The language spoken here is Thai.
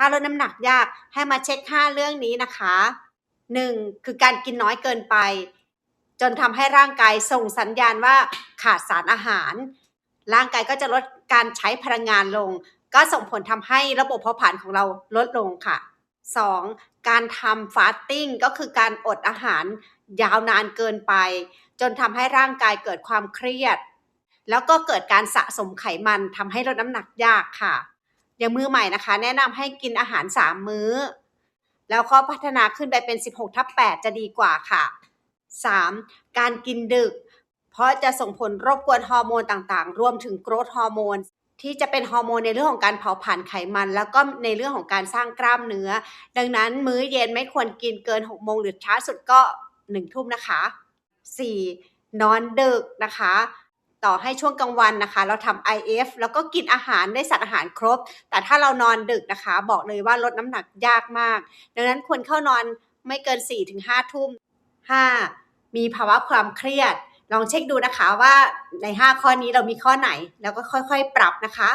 ถ้าลดน้ำหนักยากให้มาเช็ค5เรื่องนี้นะคะ 1. คือการกินน้อยเกินไป จนทำให้ร่างกายส่งสัญญาณว่าขาดสารอาหาร ร่างกายก็จะลดการใช้พลังงานลง ก็ส่งผลทำให้ระบบเผาผลาญของเราลดลงค่ะ 2. การทำฟาสติ้งก็คือการอดอาหารยาวนานเกินไป จนทำให้ร่างกายเกิดความเครียด แล้วก็เกิดการสะสมไขมันทำให้ลดน้ำหนักยากค่ะ อย่างมือใหม่นะคะ แนะนำให้กินอาหาร 3 มื้อ แล้วก็พัฒนาขึ้นไปเป็น 16ทับ8จะดีกว่าค่ะ 3. การกินดึก เพราะจะส่งผลรบกวนฮอร์โมนต่างๆ รวมถึงโกรทฮอร์โมนที่จะเป็นฮอร์โมนในเรื่องของการเผาผลาญไขมัน แล้วก็ในเรื่องของการสร้างกล้ามเนื้อ ดังนั้นมื้อเย็นไม่ควรกินเกิน6โมงหรือช้าสุดก็1ทุ่มนะคะ 4. นอนดึกนะคะ ต่อให้ช่วงกลางวันนะคะ เราทำ IF แล้วก็กินอาหารได้สารอาหารครบ แต่ถ้าเรานอนดึกนะคะ บอกเลยว่าลดน้ำหนักยากมาก ดังนั้นควรเข้านอนไม่เกิน 4-5 ทุ่ม 5. มีภาวะความเครียด ลองเช็คดูนะคะว่าใน 5 ข้อนี้เรามีข้อไหน แล้วก็ค่อยๆ ปรับนะคะ